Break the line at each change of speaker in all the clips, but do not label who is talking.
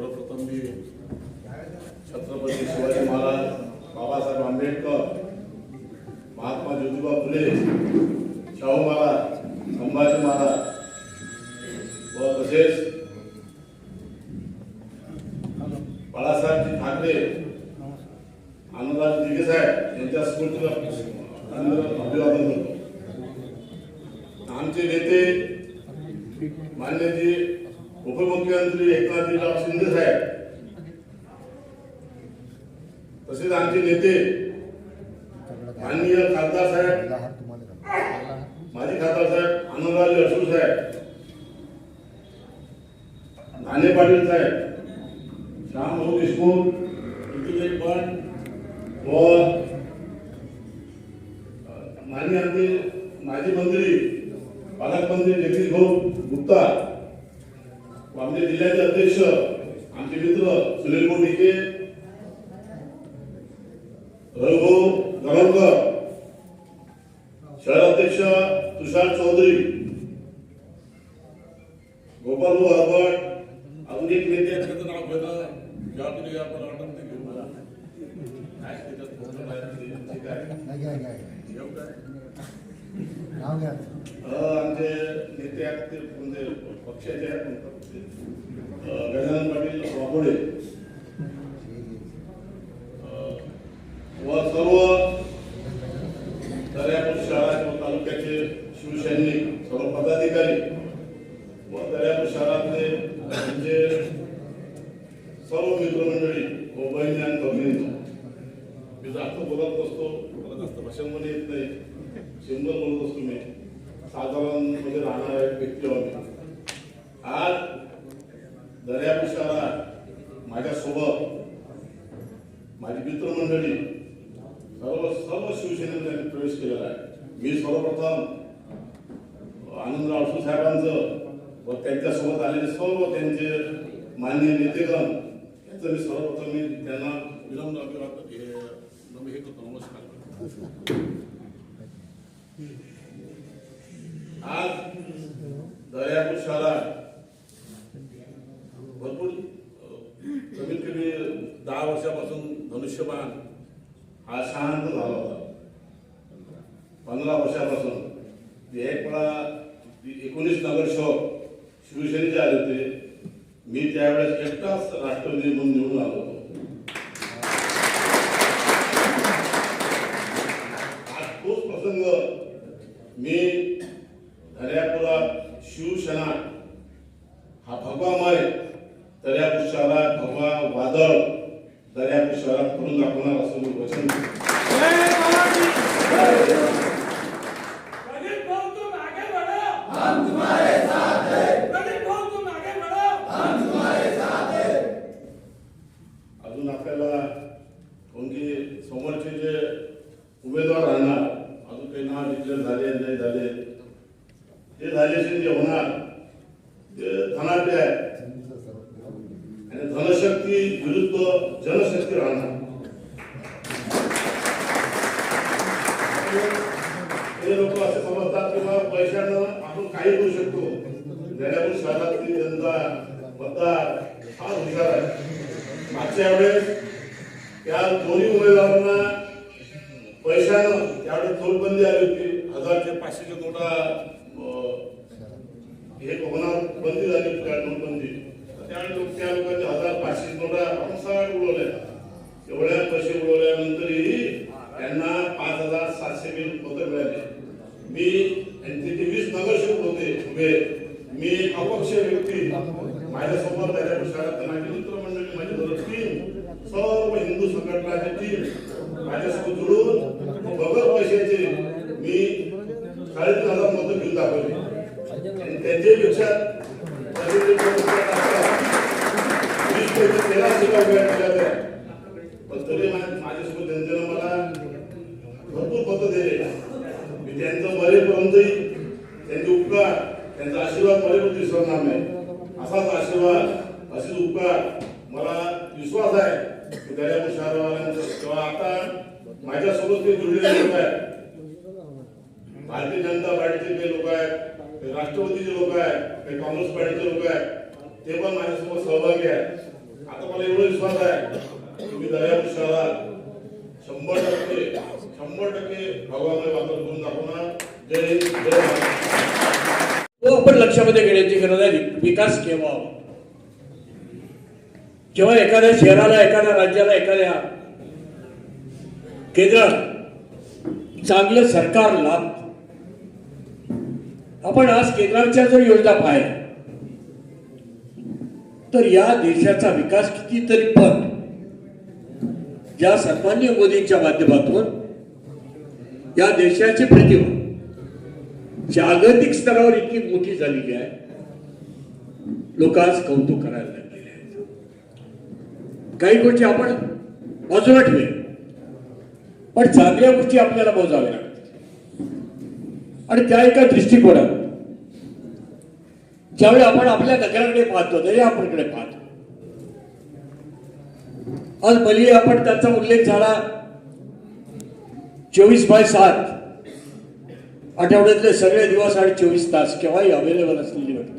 सर्वप्रथम मी छत्रपती शिवाजी महाराज बाबासाहेब आंबेडकर महात्मा ज्योतिबा फुले शाहू महाराज संभाजी महाराज व तसेच बाळासाहेबजी ठाकरे आनंदराज दिघे साहेब यांच्या स्मृतीला अभिवादन करतो. आमचे नेते मान्यजी उपमुख्यमंत्री एकनाथजीराव शिंदे साहेब तसेच आमचे नेते माननीय खासदार साहेब माजी खासदार साहेब आनंदराज अशोक साहेब नाणे पाटील साहेब श्यामभाऊ देशमुख ऋतुजय पण व माननीय आमचे माजी मंत्री पालकमंत्री जगदीश भाऊ गुप्ता आमचे जिल्ह्याचे अध्यक्ष आमचे मित्र सुनील मोठीके रघु गणवकर शहर अध्यक्ष तुषार चौधरी गोपाल भाऊ हरबट अजून एक नेते आहेत, त्याचं नाव घेणं जेव्हा तुम्ही आपण वाटत ते घेऊन मला काय त्याच्यात आमचे त्यात ते म्हणजे पक्षाचे म्हणतात गजानन पाटील वाघोडे व सर्व दर्यापूर शाळा किंवा तालुक्याचे शिवसैनिक सर्व पदाधिकारी व दर्यापूर शहरातले म्हणजे सर्व मित्रमंडळी व बहिणी आणि भगिनींनो. मी जास्त बोलत असतो मला जास्त भाषण पण येत नाही. सिंगल बोलत असतो मी. साधारण म्हणजे राहणारा एक व्यक्ती होते आज दर्यापूर शहरात माझ्यासोबत माझी मित्रमंडळी सर्व सर्व शिवसेनेने त्यांनी प्रवेश केलेला आहे. मी सर्वप्रथम आनंदराव अडसूळ साहेबांचं व त्यांच्यासोबत आलेले सर्व त्यांचे मान्य नेतेगण यांचं मी सर्वप्रथम मी त्यांना विलंब हे नम- हे करतो. नमस्कार. आज दर्यापूर शहरात भरपूर कमीत कमी दहा वर्षापासून धनुष्यबाण हा शांत झाला होता. पंधरा वर्षापासून. एक वेळा एकोणीस नगरसेवक शिवसेनेचे आले होते. मी त्यावेळेस एकटाच राष्ट्रपती म्हणून निवडून आलो होतो. आज तोच प्रसंग मी दर्यापुरात शिवसेना हा भगवामय दर्यापूर शहरात भगवा वादळ दर्यापूर शहरात करून दाखवणार असं मी वचन देतो.
प्रदीप भाऊ तुम आगे बढ़ो हम तुम्हारे साथ हैं प्रदीप भाऊ तुम आगे बढ़ो
अजून आपल्याला कोणती समोरचे जे उमेदवार राहणार अजून काही नाव डिक्लेअर झाले नाही झाले ते झाल्याशिवाय जे होणार. ते धनाढ्य आहे. आणि धनशक्ती विरुद्ध जनशक्ती राहणार हे लोक असे समजतात की बाबा पैशानं आपण काही करू शकतो. नरेंद्र शहरातली जनता मतदार फार हुशार आहे. मागच्या वेळेस त्या दोन्ही उमेदवारांना पैशानं त्यावेळेस नोटबंदी आली होती. हजारचे पाचशेचे नोटा हे होणार बंदी झाली होती नोटबंदी त्यावेळेस लोक त्या लोकांचे हजार पाचशे नोटा आपण सगळ्या उडवल्या एवढ्या पैसे उडवल्यानंतरही त्यांना पाच हजार सातशे बिल मतं मिळाले मी आणि तिथे वीस नगरसेवक होते उभे मी एक अपक्ष व्यक्ती माझ्यासोबत त्याच्या शहरात माझी मित्रमंडळी माझी बरोबर टीम सर्व हिंदू संघटनाची माझ्यासोबत जुळून बगर पैशाचे मी साडेतीन हजार मतं घेऊन दाखवले. आणि त्यांच्यापेक्षा वीस पैसे पण तरी माझ्यासोबत जनतेनं मला भरपूर मतं दिले. मी त्यांचं मरेपर्यंतही त्यांचे उपकार त्यांचा आशीर्वाद मरेपर्यंत विसरणार नाही. असाच आशीर्वाद असेच उपकार मला विश्वास आहे. की दर्यापूर शहरवाल्यांचं किंवा आता माझ्यासोबत ते जुळलेले लोक आहेत भारतीय जनता पार्टीचे काही लोक आहेत काही राष्ट्रवादीचे लोक आहेत काही काँग्रेस पार्टीचे लोक आहेत ते पण माझ्यासोबत सहभागी आहेत. विश्वास आहे तुम्ही दर्यापूर शहरात शंभर टक्के शंभर टक्के भागामध्ये वापर करून दाखवणार जय हिंद जय
हो, आपण लक्षामध्ये घेण्याची गरज आहे. विकास केव्हा जेव्हा एखाद्या शहराला एखाद्या राज्याला एखाद्या केंद्रात चांगलं सरकार लाभ आपण आज केंद्राच्या जर योजना पाहिल्या तर या देशाचा विकास कितीतरी पट या सन्मान्य मोदींच्या माध्यमातून या देशाची प्रतिमा जागतिक स्तरावर इतकी मोठी झालेली आहे लोक आज कौतुक करायला काही गोष्टी आपण बाजूला ठेवूया. पण चांगल्या गोष्टी आपल्याला मोजाव्या लागतात. आणि त्या एका दृष्टिकोनात ज्यावेळी आपण आपल्या नगराकडे पाहतो तरी आपणकडे पाहतो. आज भली आपण त्याचा उल्लेख झाला चोवीस बाय सात. आठवड्यातले सगळे दिवस आणि चोवीस तास केव्हाही अवेलेबल असलेली व्यक्ती.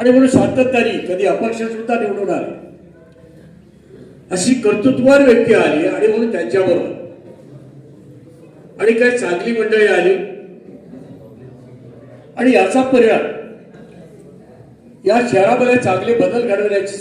आणि म्हणून सातत्याने कधी अपक्ष सुद्धा निवडून आले. अशी कर्तृत्ववान व्यक्ती आली आणि म्हणून त्यांच्याबरोबर आणि काही चांगली मंडळी आली. आणि याचा परिणाम या शहरामध्ये चांगले बदल घडवण्याची